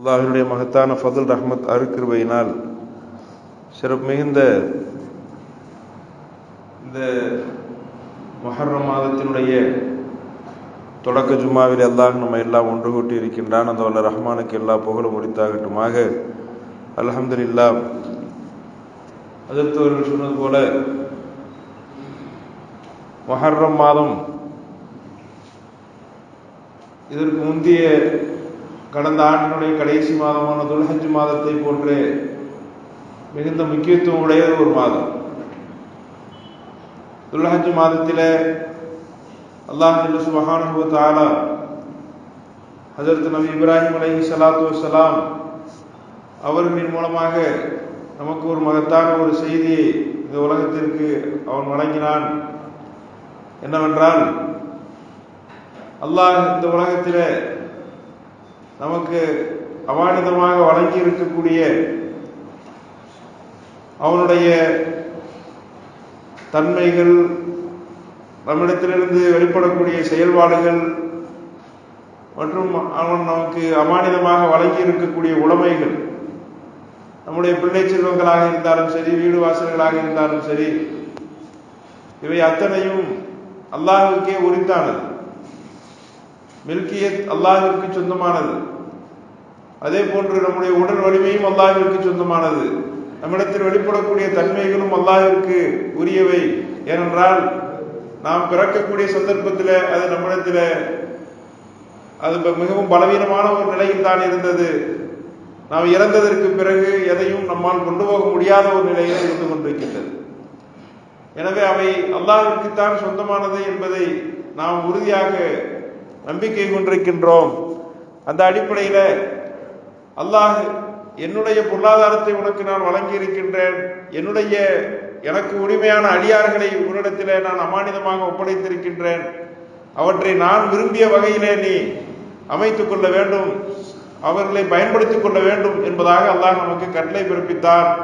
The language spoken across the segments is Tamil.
அல்லாஹருடைய மகத்தான ஃபதுல் ரஹ்மத் அருக்கிருவையினால் சிறப்பு மிகுந்த இந்த மொஹர்ர மாதத்தினுடைய தொடக்க ஜும்மாவில் அல்லாஹ் நம்ம எல்லாம் ஒன்று கூட்டி இருக்கின்றான். அந்த வல்ல ரஹ்மானுக்கு எல்லா புகழும் முடித்தாகட்டுமாக அலமது இல்லா அவர்கள் சொன்னது போல மொஹர்ரம் மாதம் இதற்கு முந்தைய கடந்த ஆண்டினுடைய கடைசி மாதமான துல்ஹஜ் மாதத்தை போன்று மிகுந்த முக்கியத்துவம் உடைய ஒரு மாதம். துல்ஹஜ் மாதத்தில் அல்லாஹ் சுபஹானு தாலா ஹசரத் நபி இப்ராஹிம் அலஹி சலாத்து வலாம் அவர்களின் மூலமாக நமக்கு ஒரு மகத்தான ஒரு செய்தியை இந்த உலகத்திற்கு அவன் வழங்கினான். என்னவென்றால் அல்லாஹ் இந்த உலகத்தில் நமக்கு அவானிதமாக வழங்கி இருக்கக்கூடிய அவனுடைய தன்மைகள் நம்மிடத்திலிருந்து வெளிப்படக்கூடிய செயல்பாடுகள் மற்றும் அவன் நமக்கு அமானிதமாக வழங்கி இருக்கக்கூடிய உடைமைகள். நம்முடைய பிள்ளை செல்வங்களாக இருந்தாலும் சரி வீடு வாசல்களாக இருந்தாலும் சரி இவை அத்தனையும் அல்லாஹுக்கே உரித்தானது. மில்கியத் அல்லாஹிற்கு சொந்தமானது. அதே போன்று நம்முடைய உடல் வலிமையும் அல்லாஹிற்கு சொந்தமானது. நம்மிடத்தில் வெளிப்படக்கூடிய தன்மைகளும் அல்லாஹிற்கு உரியவை. ஏனென்றால் நாம் பிறக்கக்கூடிய சந்தர்ப்பத்தில் அது நம்மிடத்தில் அது மிகவும் பலவீனமான ஒரு நிலையில் தான் இருந்தது. நாம் இறந்ததற்கு பிறகு எதையும் நம்மால் கொண்டு போக முடியாத ஒரு நிலையில் இருந்து கொண்டிருக்கின்றது. எனவே அவை அல்லாஹிற்குத்தான் சொந்தமானது என்பதை நாம் உறுதியாக நம்பிக்கை கொண்டிருக்கின்றோம். அந்த அடிப்படையில் அல்லாஹ் என்னுடைய பொருளாதாரத்தை உனக்கு நான் வழங்கி இருக்கின்றேன் என்னுடைய எனக்கு உரிமையான அடியார்களை உன்னிடத்திலே நான் அமானிதமாக ஒப்படைத்திருக்கின்றேன். அவற்றை நான் விரும்பிய வகையிலே நீ அமைத்துக் கொள்ள வேண்டும். அவர்களை பயன்படுத்திக் கொள்ள வேண்டும் என்பதாக அல்லாஹ் நமக்கு கட்டளை பிறப்பித்தார்.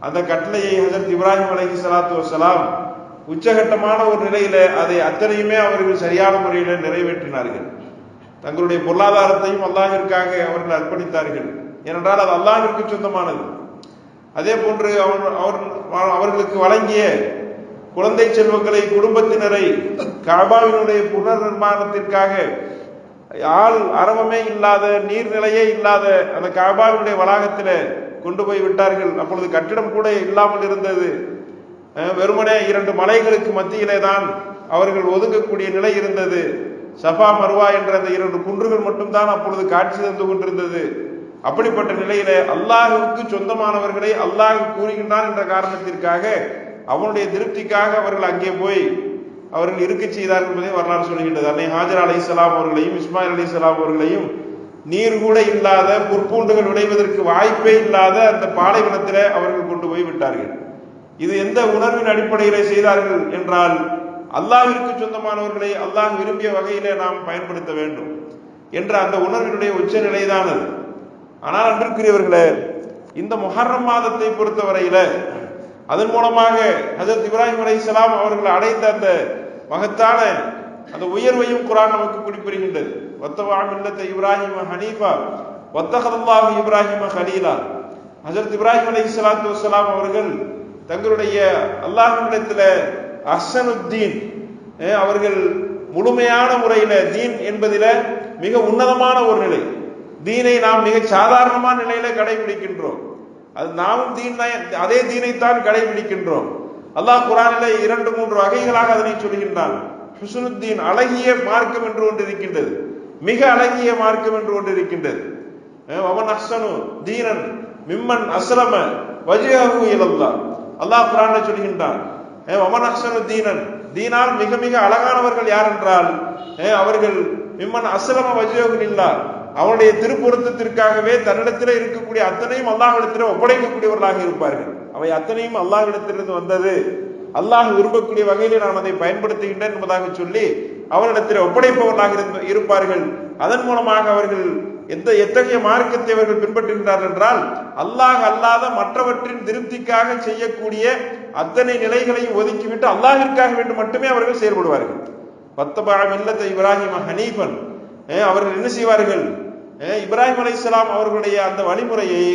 அந்த கட்டளையை ஹசரத் இப்ராஹிம் அலஹி சலாத்து வசலாம் உச்சகட்டமான ஒரு நிலையில அதை அத்தனையுமே அவர்கள் சரியான முறையில் நிறைவேற்றினார்கள். தங்களுடைய பொருளாதாரத்தையும் அல்லாஹிற்காக அவர்கள் அர்ப்பணித்தார்கள். ஏனென்றால் அது அல்லாஹிற்கு சொந்தமானது. அதே போன்று அவர் அவர் அவர்களுக்கு வழங்கிய குழந்தை செல்வங்களை குடும்பத்தினரை கபாவினுடைய புனர் நிர்மாணத்திற்காக ஆள் அரவமே இல்லாத நீர்நிலையே இல்லாத அந்த கபாவினுடைய வளாகத்தில் கொண்டு போய் விட்டார்கள். அப்பொழுது கட்டிடம் கூட இல்லாமல் இருந்தது. வெறுமனே இரண்டு மலைகளுக்கு மத்தியிலே தான் அவர்கள் ஒதுங்கக்கூடிய நிலை இருந்தது. சஃபா மருவா என்ற அந்த இரண்டு குன்றுகள் மட்டும்தான் அப்பொழுது காட்சி தந்து கொண்டிருந்தது. அப்படிப்பட்ட நிலையில அல்லாஹுக்கு சொந்தமானவர்களை அல்லாஹ் கூறுகின்றான் என்ற காரணத்திற்காக அவனுடைய திருப்திக்காக அவர்கள் அங்கே போய் அவர்கள் இருக்க செய்தார்கள் என்பதை வரலாறு சொல்கின்றது. அன்னை ஹாஜர் அலி இஸ்லாம் அவர்களையும் இஸ்மாயில் அலி இஸ்லாம் அவர்களையும் நீர் கூட இல்லாத புற்பூண்டுகள் விளைவதற்கு வாய்ப்பே இல்லாத அந்த பாலைவனத்தில் அவர்கள் கொண்டு போய் விட்டார்கள். இது எந்த உணர்வின் அடிப்படையிலே செய்தார்கள் என்றால் அல்லாஹிற்கு சொந்தமானவர்களை அல்லாஹ் விரும்பிய வகையிலே நாம் பயன்படுத்த வேண்டும் என்ற அந்த உணர்வினுடைய உச்ச நிலைதான் அது. ஆனால் அன்பிற்குரியவர்களே இந்த மொஹர்ரம் மாதத்தை பொறுத்தவரையில அதன் மூலமாக ஹசரத் இப்ராஹிம் அலை இஸ்லாம் அவர்கள் அடைந்த அந்த மகத்தான அந்த உயர்வையும் குரான் நமக்கு குறிப்பிடுகின்றது. ஒத்தவாம் இல்லத்தை இப்ராஹிம் ஹனீஃபா ஒத்தகதல்லாஹு இப்ராஹிம ஹலீலா ஹசரத் இப்ராஹிம் அலை இஸ்லாத்து வலாம் அவர்கள் தங்களுடைய அல்லாஹிடத்தில் அசனுத்தீன் அவர்கள் முழுமையான முறையில தீன் என்பதில மிக உன்னதமான ஒரு நிலை. தீனை நாம் மிக சாதாரணமான நிலையில கடைபிடிக்கின்றோம். அது நாமும் தீன் அதே தீனைத்தான் கடைபிடிக்கின்றோம். அல்லாஹ் குரானில இரண்டு மூன்று வகைகளாக அதனை சொல்கின்றான். ஹுசுனுத்தீன் அழகிய மார்க்கம் என்று ஒன்று இருக்கின்றது. மிக அழகிய மார்க்கம் என்று ஒன்று இருக்கின்றது. அவன் அசனு தீனன் மிம்மன் அஸ்லம வஜிஹு இலல்லா அல்லாஹ் குரானை சொல்கின்றான் ஒமன் அஹ்சனு தீனன். தீனால் மிக மிக அழகானவர்கள் யார் என்றால் அவர்கள் மிம்மன் அசலம வஜியோகன் இல்லா அவனுடைய திருப்பொருத்தத்திற்காகவே தன்னிடத்தில் இருக்கக்கூடிய அத்தனையும் அல்லாஹிடத்தில் ஒப்படைக்கக்கூடியவர்களாக இருப்பார்கள். அவை அத்தனையும் அல்லாஹிடத்திலிருந்து வந்தது. அல்லாஹ் விரும்பக்கூடிய வகையில் நான் அதை பயன்படுத்துகின்றேன் என்பதாக சொல்லி அவரிடத்தில் ஒப்படைப்பவர்களாக இருப்பார்கள். அதன் மூலமாக அவர்கள் எந்த எத்தகைய மார்க்கத்தை அவர்கள் பின்பற்றுகின்றார்கள் என்றால் அல்லாஹ் அல்லாத மற்றவற்றின் திருப்திக்காக செய்யக்கூடிய அத்தனை நிலைகளையும் ஒதுக்கிவிட்டு அல்லாஹிற்காக வேண்டும் மட்டுமே அவர்கள் செயல்படுவார்கள். பத்தபா இல்லத்தை இப்ராஹிம் ஹனீஃபன். அவர்கள் என்ன செய்வார்கள்? இப்ராஹிம் இப்ராஹிம் இஸ்லாம் அவர்களுடைய அந்த வழிமுறையை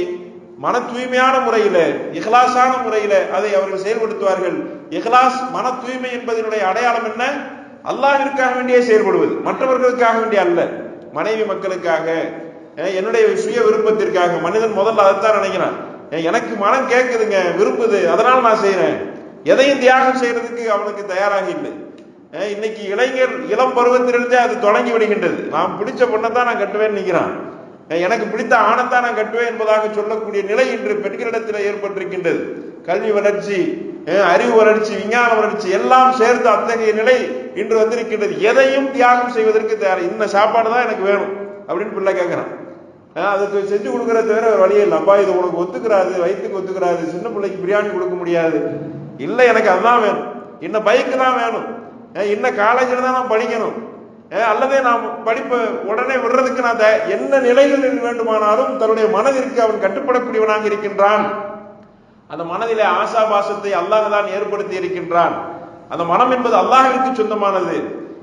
மன தூய்மையான முறையில இஹ்லாஸான முறையில அதை அவர்கள் செயல்படுத்துவார்கள். இஹ்லாஸ் மன தூய்மை என்பதனுடைய அடையாளம் என்ன? அல்லாஹிற்காக வேண்டியே செயல்படுவது. மற்றவர்களுக்காக வேண்டிய அல்ல. மனைவி மக்களுக்காக என்னுடைய சுய விருப்பத்திற்காக. மனிதன் முதல்ல அதைத்தான் நினைக்கிறான். எனக்கு மனம் கேட்குதுங்க விரும்புது அதனால நான் செய்யறேன் எதையும் தியாகம் செய்யறதுக்கு அவனுக்கு தயாராக இல்லை. இன்னைக்கு இளைஞர் இளம் பருவத்திலிருந்தே அது தொடங்கி விடுகின்றது. நான் பிடிச்ச பொண்ணை தான் நான் கட்டுவேன்னு நிற்கிறான் எனக்கு பிடித்த ஆணைத்தான் நான் கட்டுவேன் என்பதாக சொல்லக்கூடிய நிலை இன்று பெண்களிடத்தில் ஏற்பட்டிருக்கின்றது. கல்வி வளர்ச்சி அறிவு வளர்ச்சி விஞ்ஞான வளர்ச்சி எல்லாம் சேர்ந்து அத்தகைய நிலை இன்று வந்திருக்கின்றது. எதையும் தியாகம் செய்வதற்கு தயார். இந்த சாப்பாடு தான் எனக்கு வேணும் அப்படின்னு பிள்ளை கேட்குறான் அதை செஞ்சு கொடுக்குற தவிர ஒரு வழியே இல்லை. அப்பா இது உனக்கு ஒத்துக்கிறாது வயிற்றுக்கு ஒத்துக்கிறாது சின்ன பிள்ளைக்கு பிரியாணி கொடுக்க முடியாது. இல்லை எனக்கு அதுதான் வேணும். இன்ன பைக்கு தான் வேணும். அஹ் இன்ன காலேஜில் தான் நான் படிக்கணும். அல்லது நான் படிப்பை உடனே விடுறதுக்கு நான் த- என்ன நிலைகளில் வேண்டுமானாலும் தன்னுடைய மனதிற்கு அவன் கட்டுப்படக்கூடியவனாக இருக்கின்றான். அந்த மனதிலே ஆசாபாசத்தை அல்லாஹ் தான் ஏற்படுத்தி இருக்கின்றான். அந்த மனம் என்பது அல்லாஹிற்கு சொந்தமானது.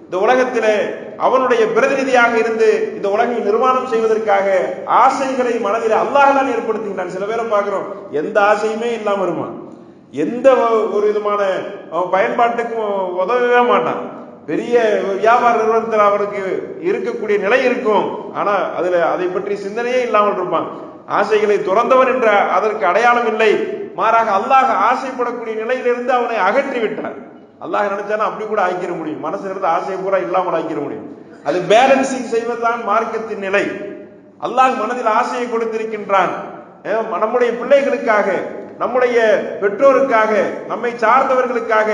இந்த உலகத்திலே அவனுடைய பிரதிநிதியாக இருந்து இந்த உலகை நிர்மாணம் செய்வதற்காக ஆசைகளை மனதில் அல்லாஹ் தான் ஏற்படுத்துகின்றான் சில பேரை பார்க்கிறோம் எந்த ஆசையுமே இல்லாம இருமா எந்த ஒரு விதமான அவன் பயன்பாட்டுக்கும் உதவவே மாட்டான். பெரிய வியாபார நிறுவனத்தில் அவனுக்கு இருக்கக்கூடிய நிலை இருக்கும். ஆனா அதுல அதை பற்றி சிந்தனையே இல்லாமல் இருப்பான். ஆசைகளை துறந்தவன் என்ற அதற்கு அடையாளம் இல்லை. மாறாக அல்லாஹ் ஆசைப்படக்கூடிய நிலையிலிருந்து அவனை அகற்றி விட்டான் அல்லாஹ் நினைச்சானா அப்படி கூட ஆக்கிட முடியும். மனசுல இருந்து ஆசையை பூரா இல்லாமல் ஆக்கிட முடியும். அது பேலன்சிங் செய்வதுதான் மார்க்கத்தின் நிலை. அல்லாஹ் மனதில் ஆசையை கொடுத்திருக்கின்றான். நம்முடைய பிள்ளைகளுக்காக நம்முடைய பெற்றோருக்காக நம்மை சார்ந்தவர்களுக்காக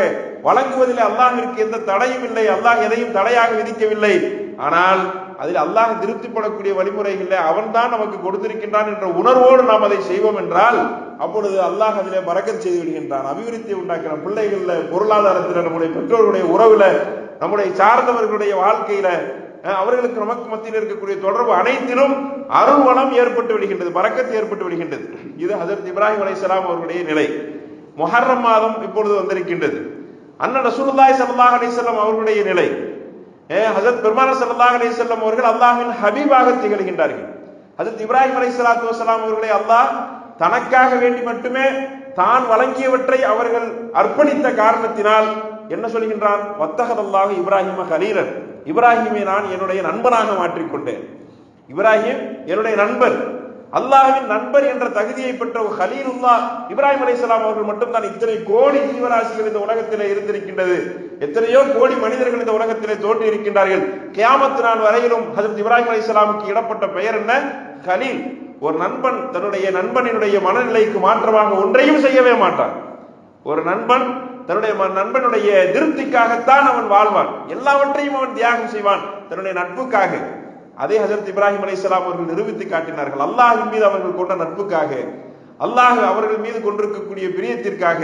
வழங்குவதில் அல்லாஹிற்கு எந்த தடையும் இல்லை. அல்லாஹ் எதையும் தடையாக விதிக்கவில்லை. ஆனால் அதில் அல்லாஹ் திருப்திப்படக்கூடிய வழிமுறைகளில் அவன்தான் நமக்கு கொடுத்திருக்கின்றான் என்ற உணர்வோடு நாம் அதை செய்வோம் என்றால் அப்பொழுது அல்லாஹ் அதிலே பறக்கச் செய்து விடுகின்றான். அபிவிருத்தி உண்டாக்கிற பிள்ளைகள்ல பொருளாதாரத்தில் நம்முடைய பெற்றோர்களுடைய உறவுல நம்முடைய சார்ந்தவர்களுடைய வாழ்க்கையில அவர்களுக்கு நமக்கு மத்தியில் இருக்கக்கூடிய தொடர்பு அனைத்திலும் அருள்வளம் ஏற்பட்டு விடுகின்றது பறக்கத்து ஏற்பட்டு விடுகின்றது. இது ஹசரத் இப்ராஹிம் அலைஹிஸ்ஸலாம் அவர்களுடைய நிலை. மொஹர்ரம் மாதம் இப்பொழுது வந்திருக்கின்றது. அண்ணன் ரசூலுல்லாய் சல்லாஹ் அலிசல்லாம் அவர்களுடைய நிலை. ஏ பெருமான சல்லாஹ் அலி செல்லம் அவர்கள் அல்லாஹின் ஹபீபாக திகழ்கின்றார்கள். ஹசரத் இப்ராஹிம் அலி சலாத்து வசலாம் அவர்களை அல்லாஹ் தனக்காக வேண்டி மட்டுமே தான் வழங்கியவற்றை அவர்கள் அர்ப்பணித்த காரணத்தினால் என்ன சொல்கின்றான்? வத்தகதல்லாஹு இப்ராஹிம கலீலன் இப்ராஹிமை நான் என்னுடைய நண்பனாக மாற்றிக்கொண்டேன். இப்ராஹிம் என்னுடைய நண்பர் அல்லாஹின் நண்பர் என்ற தகுதியை பெற்ற ஒரு கலீலுல்லா இப்ராஹிம் அலைஹிஸ்ஸலாம் அவர்கள் மட்டும்தான் இத்தனை கோடி ஜீவராசிகள் இந்த உலகத்திலே இருந்திருக்கின்றது. எத்தனையோ கோடி மனிதர்கள் இந்த உலகத்திலே தோன்றி இருக்கின்றார்கள். கியாமத்து நான் வரையிலும் ஹசரத் இப்ராஹிம் அலைஹிஸ்ஸலாமுக்கு இடப்பட்ட பெயர் என்ன? ஹலீல். ஒரு நண்பன் தன்னுடைய நண்பனினுடைய மனநிலைக்கு மாற்றமாக ஒன்றையும் செய்யவே மாட்டான். ஒரு நண்பன் தன்னுடைய நண்பனுடைய திருப்திக்காகத்தான் அவன் வாழ்வான். எல்லாவற்றையும் அவன் தியாகம் செய்வான். தன்னுடைய நட்புக்காக. அதே ஹசரத் இப்ராஹிம் அலைஹிஸ்ஸலாம் அவர்கள் நிரூபித்து காட்டினார்கள். அல்லாஹின் மீது அவர்கள் கொண்ட நட்புக்காக அல்லாஹ் அவர்கள் மீது கொண்டிருக்கக்கூடிய பிரியத்திற்காக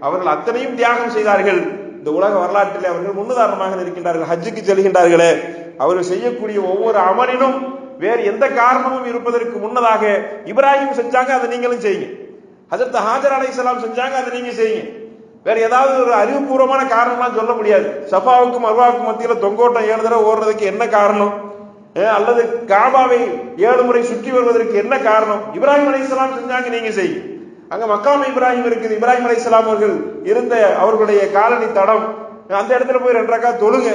அவர்கள் அத்தனையும் தியாகம் செய்தார்கள். இந்த உலக வரலாற்றிலே அவர்கள் முன்னுதாரணமாக இருக்கின்றார்கள் ஹஜ்ஜுக்கு செல்கின்றார்களே அவர்கள் செய்யக்கூடிய ஒவ்வொரு அமலினும் வேறு எந்த காரணமும் இருப்பதற்கு முன்னதாக இப்ராஹிம் செஞ்சாங்க அதை நீங்களும் செய்யுங்க. ஹசரத் ஹாஜர் அலைஹிஸ்ஸலாம் செஞ்சாங்க அதை நீங்க செய்யுங்க. வேற ஏதாவது ஒரு அறிவுபூர்வமான காரணம்லாம் சொல்ல முடியாது. சஃபாவுக்கும் அர்வாவுக்கும் மத்தியில் தொங்கோட்டம் ஏழு தடவை ஓடுறதுக்கு என்ன காரணம்? அல்லது காபாவை ஏழு முறை சுற்றி வருவதற்கு என்ன காரணம்? இப்ராஹிம் இஸ்லாம் செஞ்சாங்க நீங்க செய்யும் அங்க மக்காம் இப்ராஹிம் இருக்குது. இப்ராஹிம் அலைஹிஸ்ஸலாம் அவர்கள் இருந்த அவர்களுடைய காலனி தடம் அந்த இடத்துல போய் ரெண்டரைக்கா தொழுங்க.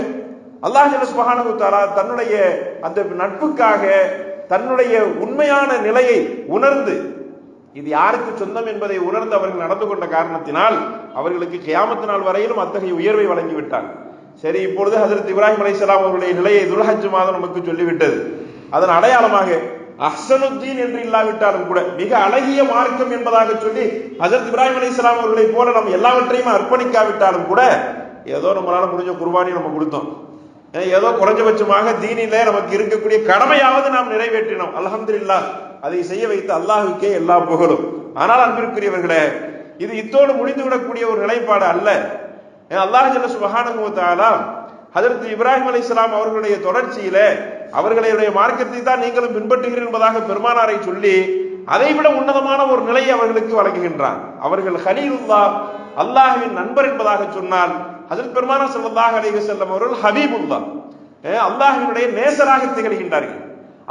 அல்லாஹ் சுபஹானு தாரா தன்னுடைய அந்த நட்புக்காக தன்னுடைய உண்மையான நிலையை உணர்ந்து இது யாருக்கு சொந்தம் என்பதை உணர்ந்து அவர்கள் நடந்து கொண்ட காரணத்தினால் அவர்களுக்கு கியாமத்து நாள் வரையிலும் அத்தகைய உயர்வை வழங்கிவிட்டார் சரி இப்பொழுது ஹசரத் இப்ராஹிம் அலைஹிஸ்ஸலாம் அவர்களுடைய நிலையை துல்ஹஜ் மாதம் நமக்கு சொல்லிவிட்டது. அதன் அடையாளமாக அஹ்சனுத்தீன் என்று இல்லாவிட்டாலும் கூட மிக அழகிய மார்க்கம் என்பதாக சொல்லி ஹசரத் இப்ராஹிம் அலைஹிஸ்ஸலாம் அவர்களைப் போல நம்ம எல்லாவற்றையும் அர்ப்பணிக்காவிட்டாலும் கூட ஏதோ நம்மளால முடிஞ்ச குர்பானி நம்ம கொடுத்தோம். ஏதோ குறைஞ்சபட்சமாக தீனிலே நமக்கு இருக்கக்கூடிய கடமையாவது நாம் நிறைவேற்றினோம். அல்ஹம்துலில்லாஹ் அதை செய்ய வைத்து அல்லாஹுக்கே எல்லா புகழும். ஆனால் அன்பிற்குரியவர்களே இது இத்தோடு முடிந்துவிடக்கூடிய ஒரு நிலைப்பாடு அல்ல. அல்லாஹ் ஜல்ல சுப்ஹானஹு வ இப்ராஹிம் அலி இஸ்லாம் அவர்களுடைய தொடர்ச்சியிலே அவர்களுடைய மார்க்கத்தை தான் நீங்களும் பின்பற்றுகிறீர்கள் என்பதாக பெருமானாரை சொல்லி அதைவிட உன்னதமான ஒரு நிலையை அவர்களுக்கு வழங்குகின்றான் அவர்கள் ஹலீலுல்லா அல்லாஹ்வின் நண்பர் என்பதாக சொன்னால் ஹஜரத் பெருமானார் ஸல்லல்லாஹு அலைஹி செல்லும் அவர்கள் ஹபீபுல்லா. அல்லாஹினுடைய நேசராக திகழ்கின்றார்கள்.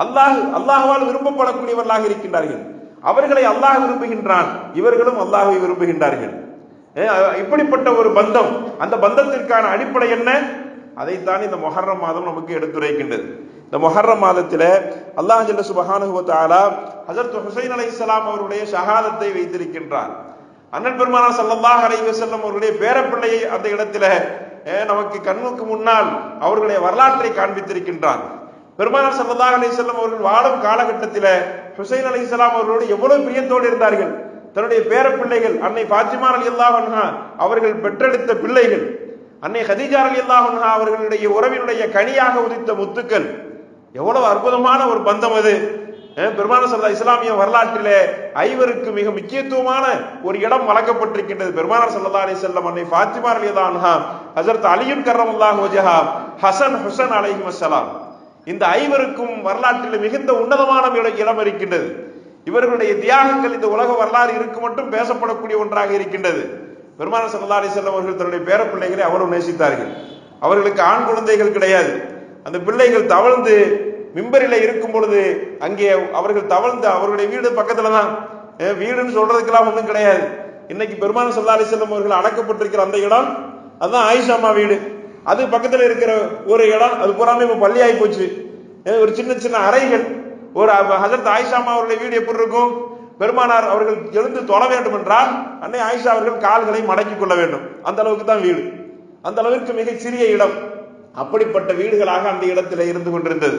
அல்லாஹ் அல்லாஹ்வால் விரும்பப்படக்கூடியவர்களாக இருக்கின்றார்கள். அவர்களை அல்லாஹ் விரும்புகின்றான். இவர்களும் அல்லாஹை விரும்புகின்றார்கள். இப்படிப்பட்ட ஒரு பந்தம் அந்த பந்தத்திற்கான அடிப்படை என்ன? அதைத்தான் இந்த மொஹர்ரம் மாதம் நமக்கு எடுத்துரைக்கின்றது. இந்த மொஹர்ரம் மாதத்தில் அல்லாஹ் ஜல்ல சுபஹானுகுவத்தாலா ஹசரத் ஹுசைன் ஹஜரத் ஹுசைன் அவருடைய ஷஹாதத்தை வைத்திருக்கின்றார். அண்ணன் பெருமானார் ஸல்லல்லாஹு அலைஹி வசல்லம் அவருடைய பேரப்பிள்ளையை அந்த இடத்துல நமக்கு கண்ணுக்கு முன்னால் அவர்களுடைய வரலாற்றை காண்பித்திருக்கின்றார். பெருமானார் ஸல்லல்லாஹு அலி வஸல்லம் அவர்கள் வாழும் காலகட்டத்தில் ஹுசைன் அலைஹிஸ்ஸலாம் அவர்களோடு எவ்வளவு பிரியத்தோடு இருந்தார்கள்? தன்னுடைய பேரப்பிள்ளைகள் அன்னை பாத்திமா அலி அன்ஹா அவர்கள் பெற்றெடுத்த பிள்ளைகள் அன்னை ஹதீஜா அலி அன்ஹா அவர்களுடைய உறவினுடைய கனியாக உதித்த முத்துக்கள். எவ்வளவு அற்புதமான ஒரு பந்தம் அது. பெருமான சல்லா இஸ்லாமிய வரலாற்றிலே ஐவருக்கு மிக முக்கியத்துவமான ஒரு இடம் வழங்கப்பட்டிருக்கின்றது. பெருமானார் சல்லா அலி செல்லம் அன்னை பாத்திமா ரலியல்லாஹு அன்ஹா ஹஜரத் அலியும் கர்ரமுல்லாஹு வஜஹா ஹசன் ஹுசன் அலைஹி இந்த ஐவருக்கும் வரலாற்றில் மிகுந்த உன்னதமான இடம் இருக்கின்றது. இவர்களுடைய தியாகங்கள் இந்த உலக வரலாறு இருக்கு மட்டும் பேசப்படக்கூடிய ஒன்றாக இருக்கின்றது. பெருமான சல்லா அலி செல்லம் அவர்கள் தன்னுடைய பேரப்பிள்ளைகளை அவ்வளவு நேசித்தார்கள். அவர்களுக்கு ஆண் குழந்தைகள் கிடையாது. அந்த பிள்ளைகள் தவழ்ந்து மிம்பரில இருக்கும் பொழுது அங்கே அவர்கள் தவழ்ந்து அவர்களுடைய வீடு பக்கத்துல தான் வீடுன்னு சொல்றதுக்கெல்லாம் ஒன்றும் கிடையாது. இன்னைக்கு பெருமான சல்லா அலிசல்லம் அவர்கள் அடக்கப்பட்டிருக்கிற அந்த இடம் அதுதான் ஆயிஷாமா வீடு. அது பக்கத்துல இருக்கிற ஒரு இடம் அது பூராமே இப்போ பள்ளி ஆகி போச்சு. ஒரு சின்ன சின்ன அறைகள் ஒரு ஹசரத் ஆயிஷாமா அவருடைய வீடு எப்படி இருக்கும்? பெருமானார் அவர்கள் எழுந்து தொழ வேண்டும் என்றால் அன்னை ஆயிஷா அவர்கள் கால்களை மடக்கிக் கொள்ள வேண்டும். அந்த அளவுக்கு தான் வீடு. அந்த அளவிற்கு மிக சிறிய இடம். அப்படிப்பட்ட வீடுகளாக அந்த இடத்துல இருந்து கொண்டிருந்தது.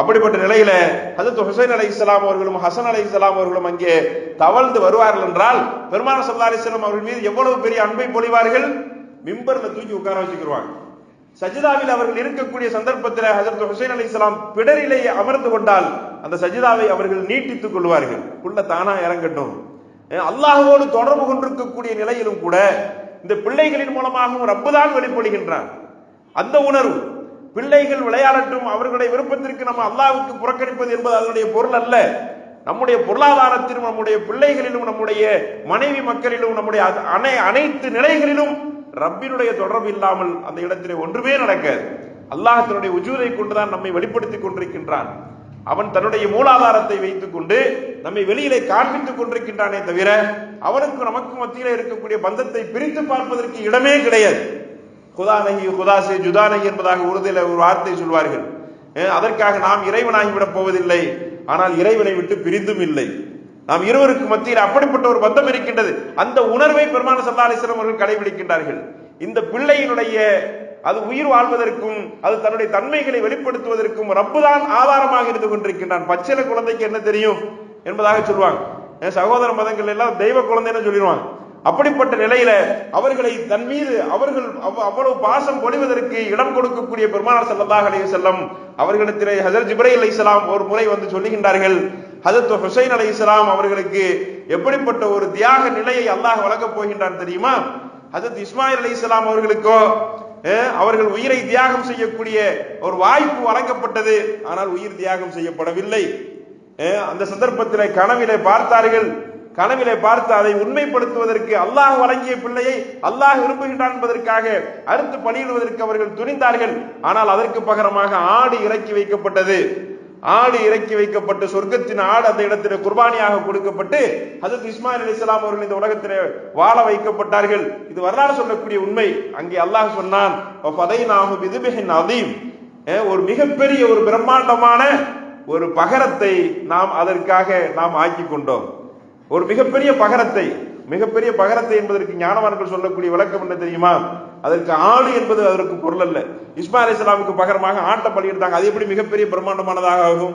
அப்படிப்பட்ட நிலையில ஹஜரத் ஹுசைன் அலி இஸ்லாம் அவர்களும் ஹசன் அலி இஸ்லாம் அவர்களும் அங்கே தவழ்ந்து வருவார்கள் என்றால் பெருமான சல்லா அலிஸ்லாம் அவர்கள் மீது எவ்வளவு பெரிய அன்பை பொழிவார்கள்? மிம்பர்ல தூக்கி உட்கார வச்சுக்கிடுவாங்க சஜிதாவில் அவர்கள் இருக்கக்கூடிய சந்தர்ப்பத்தில் ஹசரத் ஹுசைன் அலி இஸ்லாம் பிடரிலேயே அமர்ந்து கொண்டால் அந்த சஜிதாவை அவர்கள் நீட்டித்துக் கொள்வார்கள். உள்ள தானா இறங்கட்டும். அல்லாஹோடு தொடர்பு கொண்டிருக்கக்கூடிய நிலையிலும் கூட இந்த பிள்ளைகளின் மூலமாகவும் ரப்புதான் வெளிப்படுகின்றார் அந்த உணர்வு பிள்ளைகள் விளையாடட்டும் அவர்களுடைய விருப்பத்திற்கு நம்ம அல்லாவுக்கு புறக்கணிப்பது என்பது அதனுடைய பொருள் அல்ல. நம்முடைய பொருளாதாரத்திலும் நம்முடைய பிள்ளைகளிலும் நம்முடைய மனைவி மக்களிலும் நம்முடைய அனை அனைத்து நிலைகளிலும் ரப்பினுடைய தொடர்பு இல்லாமல் அந்த இடத்திலே ஒன்றுமே நடக்காது. அல்லாஹ் தன்னுடைய உஜூரை கொண்டுதான் நம்மை வெளிப்படுத்திக் கொண்டிருக்கின்றான். அவன் தன்னுடைய மூலாதாரத்தை வைத்துக் கொண்டு நம்மை வெளியிலே காண்பித்துக் கொண்டிருக்கின்றானே தவிர அவனுக்கும் நமக்கு மத்தியிலே இருக்கக்கூடிய பந்தத்தை பிரித்து பார்ப்பதற்கு இடமே கிடையாது. குதானகி குதாசே ஜுதானகி என்பதாக உறுதியில் ஒரு வார்த்தை சொல்வார்கள். அதற்காக நாம் இறைவனாகிவிடப் போவதில்லை. ஆனால் இறைவனை விட்டு பிரிந்தும் இல்லை. நாம் இருவருக்கு மத்தியில் அப்படிப்பட்ட ஒரு பந்தம் இருக்கின்றது. அந்த உணர்வை பெருமான சல்லா அலிஸ்லாம் அவர்கள் கடைபிடிக்கின்றார்கள். இந்த பிள்ளையினுடைய அது உயிர் வாழ்வதற்கும் அது தன்னுடைய தன்மைகளை வெளிப்படுத்துவதற்கும் ரப்புதான் ஆதாரமாக இருந்து கொண்டிருக்கின்றான். பச்சில குழந்தைக்கு என்ன தெரியும் என்பதாக சொல்லுவாங்க. என் சகோதர மதங்கள் எல்லாம் தெய்வ குழந்தைன்னு சொல்லிடுவாங்க. அப்படிப்பட்ட நிலையில அவர்களை தன் மீது அவர்கள் அவ்வளவு பாசம் பொழிவதற்கு இடம் கொடுக்கக்கூடிய பெருமானார் செல்லதாக அலைஹி வஸல்லம் அவர்களிடத்திலே ஹஜரத் ஜிப்ரைல் அலைஹிஸ்ஸலாம் ஒரு முறை வந்து சொல்லுகின்றார்கள். ஹஜரத் ஹுசைன் அலைஹிஸ்ஸலாம் அவர்களுக்கு எப்படிப்பட்ட ஒரு தியாக நிலையை அல்லாஹ் வழங்கப் போகின்றான் தெரியுமா? ஹஜரத் இஸ்மாயில் அலைஹிஸ்ஸலாம் அவர்களுக்கோ அவர்கள் உயிரை தியாகம் செய்யக்கூடிய ஒரு வாய்ப்பு வழங்கப்பட்டது. ஆனால் உயிர் தியாகம் செய்யப்படவில்லை. அந்த சந்தர்ப்பத்திலே கனவிலே பார்த்தார்கள். கனவிலே பார்த்து அதை உண்மைப்படுத்துவதற்கு அல்லாஹ் வழங்கிய பிள்ளையை அல்லாஹ் விரும்புகின்றான் என்பதற்காக அறுத்து பணியிடுவதற்கு அவர்கள் துணிந்தார்கள். ஆனால் அதற்கு பகரமாக ஆடு இறக்கி வைக்கப்பட்டது. ஆடு இறக்கி வைக்கப்பட்டு சொர்க்கத்தின் ஆடு அந்த இடத்திலே குர்பானியாக கொடுக்கப்பட்டு ஹஜரத் இஸ்மாயில் அலிஸ்லாம் அவர்கள் இந்த உலகத்திலே வாழ வைக்கப்பட்டார்கள். இது வரலாறு சொல்லக்கூடிய உண்மை. அங்கே அல்லாஹ் சொன்னான் அதீம்." ஒரு மிகப்பெரிய ஒரு பிரம்மாண்டமான ஒரு பகரத்தை நாம் அதற்காக நாம் ஆக்கி கொண்டோம். ஒரு மிகப்பெரிய பகரத்தை. மிகப்பெரிய பகரத்தை என்பதற்கு ஞானவான்கள் சொல்லக்கூடிய விளக்கம் என்ன தெரியுமா? அதற்கு ஆடு என்பது அதற்கு பொருள் அல்ல. இஸ்மா அலைஹிஸ்ஸலாமுக்கு பகரமாக ஆட்டை பலியிட்டாங்க அது எப்படி மிகப்பெரிய பிரம்மாண்டமானதாக ஆகும்?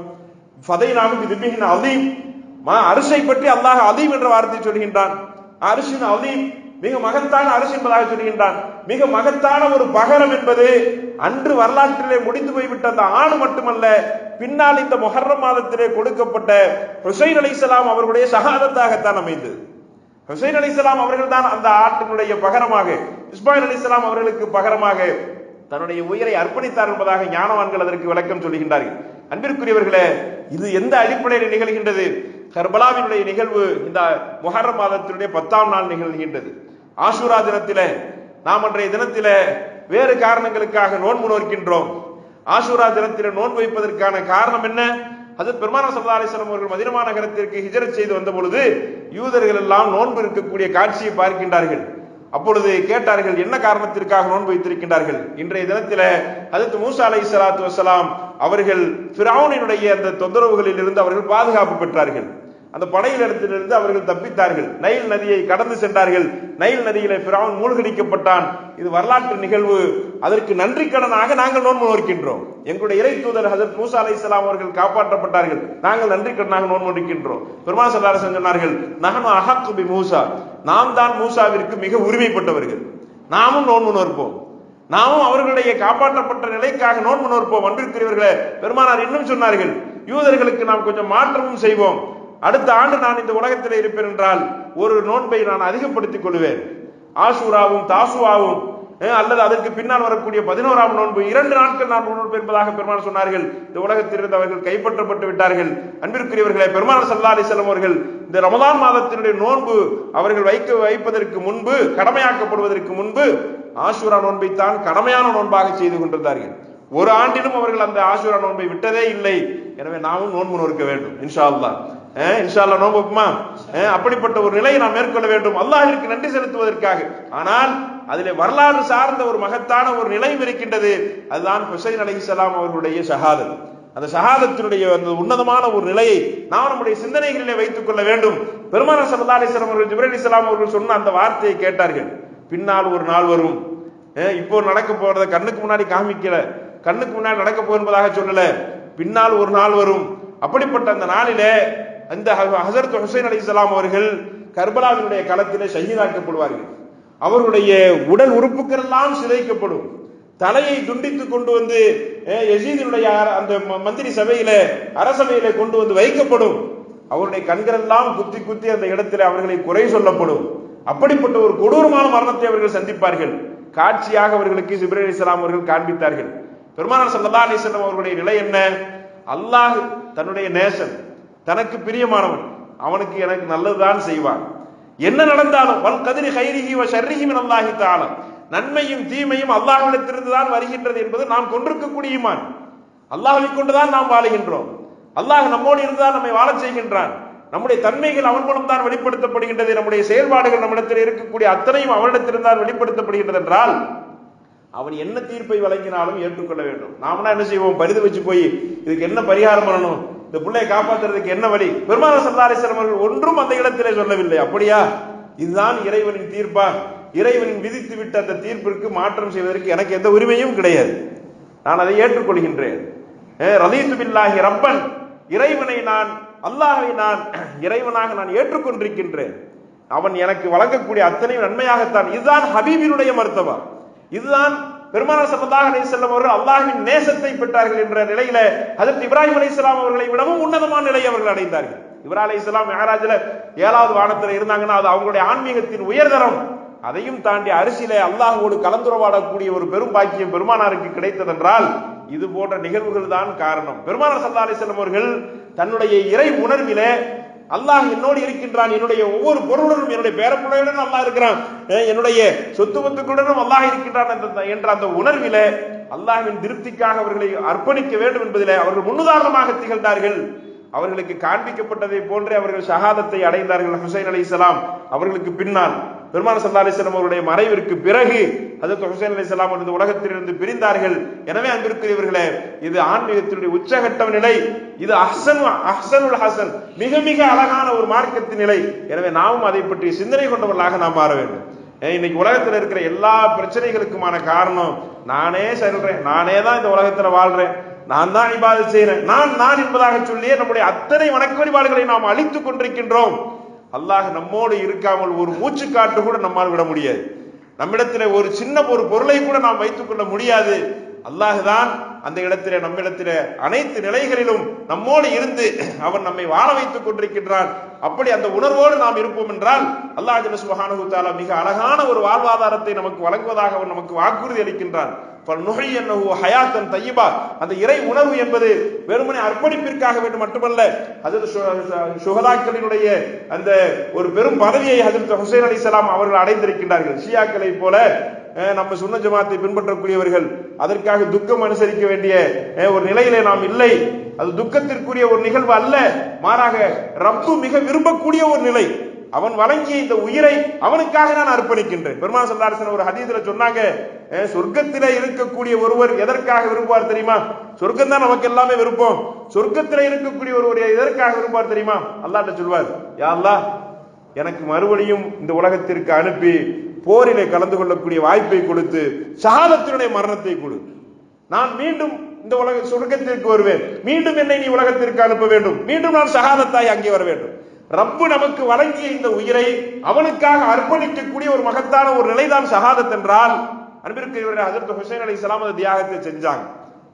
ஃபதை நாமுக்கு இதுபின் அதீம் மா அரிசை பற்றி அல்லாஹ் அதீம் என்ற வார்த்தை சொல்கின்றான். அரிசின் அதீம் மிக மகத்தான அரிசி என்பதாக சொல்கின்றான். மிக மகத்தான ஒரு பகரம் என்பது அன்று வரலாற்றிலே முடிந்து போய்விட்ட அந்த ஆண் மட்டுமல்ல பின்னால் இந்த மொஹர்ரம் மாதத்திலே கொடுக்கப்பட்ட ஹுசைன் அலிசலாம் அவர்களுடைய சகாதத்தாகத்தான் அமைந்தது. ஹுசைன் அலிசலாம் அவர்கள் தான் அந்த ஆட்டினுடைய பகரமாக இஸ்மாயில் அலிசலாம் அவர்களுக்கு பகரமாக தன்னுடைய உயிரை அர்ப்பணித்தார் என்பதாக ஞானவான்கள் அதற்கு விளக்கம் சொல்லுகின்றார்கள். அன்பிற்குரியவர்களே இது எந்த அடிப்படையில் நிகழ்கின்றது? கர்பலாவினுடைய நிகழ்வு இந்த முஹர்ரம் மாதத்தினுடைய பத்தாம் நாள் நிகழ்கின்றது. ஆஷூரா தினத்தில நாம் அன்றைய தினத்தில வேறு காரணங்களுக்காக நோன்பு நோக்கின்றோம். ஆஷூரா தினத்தில நோன்பு வைப்பதற்கான காரணம் என்ன? ஹஜரத் பெருமான சல்லா அலிஸ்லாம் அவர்கள் மதினமா நகரத்திற்கு ஹிஜரத் செய்து வந்த பொழுது யூதர்கள் எல்லாம் நோன்பு இருக்கக்கூடிய காட்சியை பார்க்கின்றார்கள். அப்பொழுது கேட்டார்கள் என்ன காரணத்திற்காக நோன்பு வைத்திருக்கின்றார்கள்? இன்றைய தினத்தில ஹஜரத் மூசா அலை சலாத்து வசலாம் அவர்கள் பிராவுனினுடைய அந்த தொந்தரவுகளில் இருந்து அவர்கள் பாதுகாப்பு பெற்றார்கள். அந்த படையிலிடத்திலிருந்து அவர்கள் தப்பித்தார்கள். நைல் நதியை கடந்து சென்றார்கள். நைல் நதியில பிராவன் மூழ்கடிக்கப்பட்டான். இது வரலாற்று நிகழ்வு. அதற்கு நன்றி கடனாக நாங்கள் நோன்பு நோக்கின்றோம். எங்களுடைய இறை தூதர் ஹசரத் மூசா அலை அவர்கள் காப்பாற்றப்பட்டார்கள். நாங்கள் நன்றி கடனாக நோன்பு நோக்கின்றோம். பெருமா சல்லாரசன் சொன்னார்கள் நானும் அஹக்கு பி மூசா. நாம் தான் மூசாவிற்கு மிக உரிமைப்பட்டவர்கள். நாமும் நோன்பு நோற்போம். நாமும் அவர்களுடைய காப்பாற்றப்பட்ட நிலைக்காக நோன்பு நோற்போம். அன்பிற்குரியவர்களே பெருமானார் இன்னும் சொன்னார்கள் யூதர்களுக்கு நாம் கொஞ்சம் மாற்றமும் செய்வோம். அடுத்த ஆண்டு நான் இந்த உலகத்தில் இருப்பேன் என்றால் ஒரு நோன்பை நான் அதிகப்படுத்திக் கொள்வேன். ஆசூராவும் தாசுவாவும் அல்லது அதற்கு பின்னால் வரக்கூடிய பதினோராம் நோன்பு இரண்டு நாட்கள் நான் நோன்பு என்பதாக பெருமாள் சொன்னார்கள். இந்த உலகத்திலிருந்து அவர்கள் கைப்பற்றப்பட்டு விட்டார்கள். அன்பிற்குரியவர்களை பெருமாள் சல்லா அலிசல்லம் அவர்கள் இந்த ரமதான் மாதத்தினுடைய நோன்பு அவர்கள் வைக்க வைப்பதற்கு முன்பு கடமையாக்கப்படுவதற்கு முன்பு ஆசூரா நோன்பை தான் கடமையான நோன்பாக செய்து கொண்டிருந்தார்கள். ஒரு ஆண்டிலும் அவர்கள் அந்த ஆசூரா நோன்பை விட்டதே இல்லை. எனவே நாமும் நோன்பு நோக்க வேண்டும் இன்ஷா அல்லாஹ் அஹ் இன்ஷா அல்லாஹ் அப்படிப்பட்ட ஒரு நிலையை நாம் மேற்கொள்ள வேண்டும். அல்லாஹிற்கு நன்றி செலுத்துவதற்காக. ஆனால் அதிலே வரலாறு சார்ந்த ஒரு மகத்தான ஒரு நிலையும் இருக்கின்றது. அதுதான் ஹுசைன் அலைஹிஸ்ஸலாம் அவர்களுடைய ஷஹாதத். அந்த ஷஹாதத்தினுடைய அந்த உன்னதமான ஒரு நிலையை நாம் நம்முடைய சிந்தனைகளிலே வைத்துக் கொள்ள வேண்டும். பெருமான சல்லா அலிஸ்லாம் அவர்கள் ஜிப்ரீல் அலைஹிஸ்ஸலாம் அவர்கள் சொன்ன அந்த வார்த்தையை கேட்டார்கள். பின்னால் ஒரு நாள் வரும். இப்போ நடக்க போறத கண்ணுக்கு முன்னாடி காமிக்கல. கண்ணுக்கு முன்னாடி நடக்க போஎன்பதாக சொல்லல. பின்னால் ஒரு நாள் வரும். அப்படிப்பட்ட அந்த நாளிலே அந்த ஹசரத் ஹுசைன் அலைஹிஸ்ஸலாம் அவர்கள் கர்பலாவினுடைய களத்திலே ஷஹீதாக்கப்படுவார்கள். அவருடைய உடல் உறுப்புகள் எல்லாம் சிதைக்கப்படும். தலையை துண்டித்து கொண்டு வந்து எசீதினுடைய அர- அந்த ம- மந்திரி சபையில அரசபையில கொண்டு வந்து வைக்கப்படும். அவருடைய கண்கள் எல்லாம் குத்தி குத்தி அந்த இடத்துல அவர்களை குறை சொல்லப்படும். அப்படிப்பட்ட ஒரு கொடூரமான மரணத்தை அவர்கள் சந்திப்பார்கள். காட்சியாக அவர்களுக்கு ஜிப்ரீல் அலைஹிஸ்ஸலாம் அவர்கள் காண்பித்தார்கள். பெருமானார் சல்லா அலிஸ்லாம் அவர்களுடைய நிலை என்ன? அல்லாஹ் தன்னுடைய நேசன் தனக்கு பிரியமானவன். அவனுக்கு எனக்கு நல்லதுதான் செய்வான். என்ன நடந்தாலும் வல் கதிரி கைரிகி வ ஷர்ரிஹி மின் அல்லாஹி தாலம் நன்மையும் தீமையும் அல்லாஹ்விடத்திலிருந்து தான் வருகின்றது என்பது நாம் கொண்டிருக்கக்கூடிய ஈமான். அல்லாஹை கொண்டுதான் நாம் வாழுகின்றோம். அல்லாஹ் நம்மோடு இருந்தால் நம்மை வாழச் செய்கின்றான். நம்முடைய தன்மைகள் அவன் மூலம் தான் வெளிப்படுத்தப்படுகின்றது. நம்முடைய செயல்பாடுகள் நம்மிடத்தில் இருக்கக்கூடிய அத்தனையும் அவனிடத்திலிருந்து தான் வெளிப்படுத்தப்படுகின்றது என்றால் அவன் என்ன தீர்ப்பை வழங்கினாலும் ஏற்றுக்கொள்ள வேண்டும். நாமனா என்ன செய்வோம்? பரிது வச்சு போய் இதுக்கு என்ன பரிகாரம் பண்ணணும்? இந்த பிள்ளையை காப்பாத்துறதுக்கு என்ன வழி? பெருமான சல்லாரேஸ்வரம் அவர்கள் ஒன்றும் அந்த இடத்திலே சொல்லவில்லை. அப்படியா? இதுதான் இறைவனின் தீர்ப்பா? இறைவனின் விதித்து விட்ட அந்த தீர்ப்பிற்கு மாற்றம் செய்வதற்கு எனக்கு எந்த உரிமையும் கிடையாது. நான் அதை ஏற்றுக்கொள்கின்றேன். ரதீத்து பில்லாகி ரப்பன். இறைவனை நான் அல்லாஹை நான் இறைவனாக நான் ஏற்றுக்கொண்டிருக்கின்றேன். அவன் எனக்கு வழங்கக்கூடிய அத்தனையும் நன்மையாகத்தான். இதுதான் ஹபீபினுடைய மருத்துவம். இதுதான் பெருமான ஸல்லல்லாஹு அலி செல்லம் அவர்கள் அல்லாஹின் நேசத்தை பெற்றார்கள் என்ற நிலையில அதற்கு இப்ராஹிம் இஸ்லாம் அவர்களை விடவும் உன்னதமான நிலையை அவர்கள் அடைந்தார்கள். இப்ரா அலி இஸ்லாம் மிஹராஜ்ல ஏழாவது வானத்தில் இருந்தாங்கன்னா அது அவங்களுடைய ஆன்மீகத்தின் உயர்தரம். அதையும் தாண்டி அரிசியில அல்லாஹோடு கலந்துரவாடக்கூடிய ஒரு பெரும் பாக்கியம் பெருமானாருக்கு கிடைத்ததென்றால் இது போன்ற நிகழ்வுகள் தான் காரணம். பெருமானார் சல்லா அலைஹி அவர்கள் தன்னுடைய இறை உணர்விலே அல்லாஹ் என்னோடு இருக்கின்றான் என்னுடைய ஒவ்வொரு பொருளுடனும் என்னுடைய பேரப்பிள்ளையுடனும் அல்லாஹ் இருக்கிறான். என்னுடைய சொத்து பத்துக்களுடனும் அல்லாஹ் இருக்கின்றான் என்ற என்ற அந்த உணர்விலே அல்லாஹின் திருப்திக்காக அவர்களை அர்ப்பணிக்க வேண்டும் என்பதில் அவர்கள் முன்னுதாரணமாக திகழ்ந்தார்கள். அவர்களுக்கு காண்பிக்கப்பட்டதை போன்றே அவர்கள் ஷஹாதத்தை அடைந்தார்கள் ஹுசைன் அலைஹிஸ்ஸலாம் அவர்களுக்கு பின்னால் பெருமான சல்லா அலிஸ்லாம் அவருடைய மறைவிற்கு பிறகு ஹஜரத் ஹுசைன் அலைஹிஸ்ஸலாம் இந்த உலகத்திலிருந்து பிரிந்தார்கள். எனவே அன்பிற்குரியவர்களே இது ஆன்மீகத்தினுடைய உச்சகட்ட நிலை. இது அஹசன் அஹசனுல் ஹசன் மிக மிக அழகான ஒரு மார்க்கத்தின் நிலை. எனவே நாமும் அதை பற்றி சிந்தனை கொண்டவர்களாக நாம் மாற வேண்டும். இன்னைக்கு உலகத்துல இருக்கிற எல்லா பிரச்சனைகளுக்குமான காரணம் நானே செல்றேன் நானே தான் இந்த உலகத்துல வாழ்றேன் நான் தான் இபாதத் செய்யறேன் நான் நான் என்பதாக சொல்லியே நம்முடைய அத்தனை வணக்க வழிபாடுகளை நாம் அழித்துக் கொண்டிருக்கின்றோம். அல்லாஹ் நம்மோடு இருக்காமல் ஒரு மூச்சு காட்டு கூட நம்மால் விட முடியாது. நம்மிடத்தில் ஒரு சின்ன ஒரு பொருளை கூட நாம் வைத்துக் கொள்ள முடியாது. அல்லாஹ் தான் அந்த இடத்திலே நம்மிடத்திலே அனைத்து நிலைகளிலும் நம்மோடு இருந்து அவன் நம்மை வாழ வைத்துக் கொண்டிருக்கின்றான். அப்படி அந்த உணர்வோடு நாம் இருப்போம் என்றால் அல்லாஹ் ஜல்ல தாலா மிக அழகான ஒரு வாழ்வாதாரத்தை நமக்கு வழங்குவதாக அவன் நமக்கு வாக்குறுதி அளிக்கின்றான். ஹயாத்தன் தையிபா. அந்த இறை உணர்வு என்பது வெறுமனே அர்ப்பணிப்பிற்காக வேண்டும் மட்டுமல்ல ஹஜரத் சுகதாக்களினுடைய அந்த ஒரு பெரும் பதவியை ஹஜரத் ஹுசைன் அலிசலாம் அவர்கள் அடைந்திருக்கின்றார்கள். ஷியாக்களை போல நம்ம சுண்ண ஜமாத்தை பின்பற்றக்கூடியவர்கள் அதற்காக துக்கம் அனுசரிக்க வேண்டிய ஒரு நிலையிலே நாம் இல்லை. அது துக்கத்திற்குரிய ஒரு நிகழ்வு அல்ல மாறாக ரப்பு மிக விரும்பக்கூடிய ஒரு நிலை. அவன் வழங்கிய இந்த உயிரை அவனுக்காக நான் அர்ப்பணிக்கின்றேன். பெருமாள் சல்லாரசன் ஒரு ஹதீதுல சொன்னாங்க சொர்க்கத்தில சொர்க்கத்திலே இருக்கக்கூடிய ஒருவர் எதற்காக விரும்புவார் தெரியுமா? சொர்க்கம் தான் நமக்கு எல்லாமே விருப்பம். சொர்க்கத்தில இருக்கக்கூடிய ஒருவர் எதற்காக விரும்புவார் தெரியுமா? அல்லாட்ட சொல்வார் யா அல்லா எனக்கு மறுபடியும் இந்த உலகத்திற்கு அனுப்பி போரிலே கலந்து கொள்ளக்கூடிய வாய்ப்பை கொடுத்து சகாதத்தினுடைய மரணத்தை கொடு. நான் மீண்டும் இந்த உலக சொர்க்கத்திற்கு வருவேன். மீண்டும் என்னை நீ உலகத்திற்கு அனுப்ப வேண்டும். மீண்டும் நான் சகாதத்தாய் அங்கே வர வேண்டும். ரப்பு நமக்கு வழங்கிய இந்த உயிரை அவனுக்காக அர்ப்பணிக்கக்கூடிய ஒரு மகத்தான ஒரு நிலைதான் ஷஹாதத் என்றால் அன்பிற்கு ஹசரத் ஹுசைன் அலி இஸ்லாம் அந்த தியாகத்தை செஞ்சாங்க.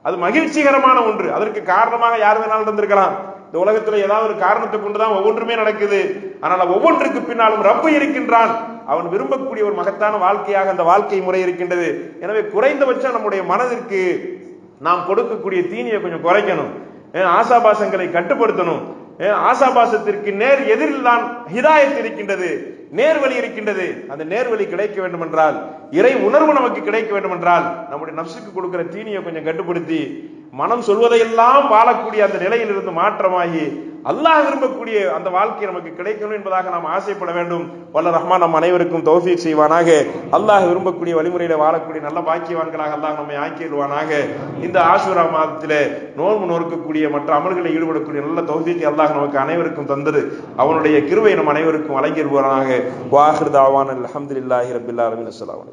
அது மகிழ்ச்சிகரமான ஒன்று. அதற்கு காரணமாக யார் வேணாலும் இருந்திருக்கலாம் இந்த உலகத்துல ஏதாவது ஒரு காரணத்தை கொண்டுதான் ஒவ்வொன்றுமே நடக்குது. ஆனால் ஒவ்வொன்றுக்கு பின்னாலும் ரப்பு இருக்கின்றான். அவன் விரும்பக்கூடிய ஒரு மகத்தான வாழ்க்கையாக அந்த வாழ்க்கை முறை இருக்கின்றது. எனவே குறைந்தபட்சம் நம்முடைய மனதிற்கு நாம் கொடுக்கக்கூடிய தீனியை கொஞ்சம் குறைக்கணும். ஆசாபாசங்களை கட்டுப்படுத்தணும். ஆசாபாசத்திற்கு நேர் எதிரில் தான் ஹிதாயத் இருக்கின்றது நேர்வழி இருக்கின்றது. அந்த நேர்வழி கிடைக்க வேண்டும் என்றால் இறை உணர்வு நமக்கு கிடைக்க வேண்டும் என்றால் நம்முடைய நப்சுக்கு கொடுக்கிற தீனியை கொஞ்சம் கட்டுப்படுத்தி மனம் சொல்வதையெல்லாம் வாழக்கூடிய அந்த நிலையிலிருந்து மாற்றமாகி அல்லாஹ் விரும்பக்கூடிய அந்த வாழ்க்கை நமக்கு கிடைக்கணும் என்பதாக நாம் ஆசைப்பட வேண்டும். வல்ல ரஹ்மான் நம் அனைவருக்கும் தௌஃபீக் செய்வானாக. அல்லாஹ் விரும்பக்கூடிய வழிமுறையில வாழக்கூடிய நல்ல பாக்கியவான்களாக அல்லாஹ் நம்மை ஆக்கிடுவானாக இந்த ஆசுரா மாதத்திலே நோன்பு நோக்கக்கூடிய மற்ற அமல்களில் ஈடுபடக்கூடிய நல்ல தௌஃபீக்கை அல்லாஹ் நமக்கு அனைவருக்கும் தந்தது. அவனுடைய கிருவை நம் அனைவருக்கும் வழங்கிடுவானாக வாஹிர் தாவான் அல்ஹம்துலில்லாஹி ரபில் ஆலமின். அஸ்ஸலாமு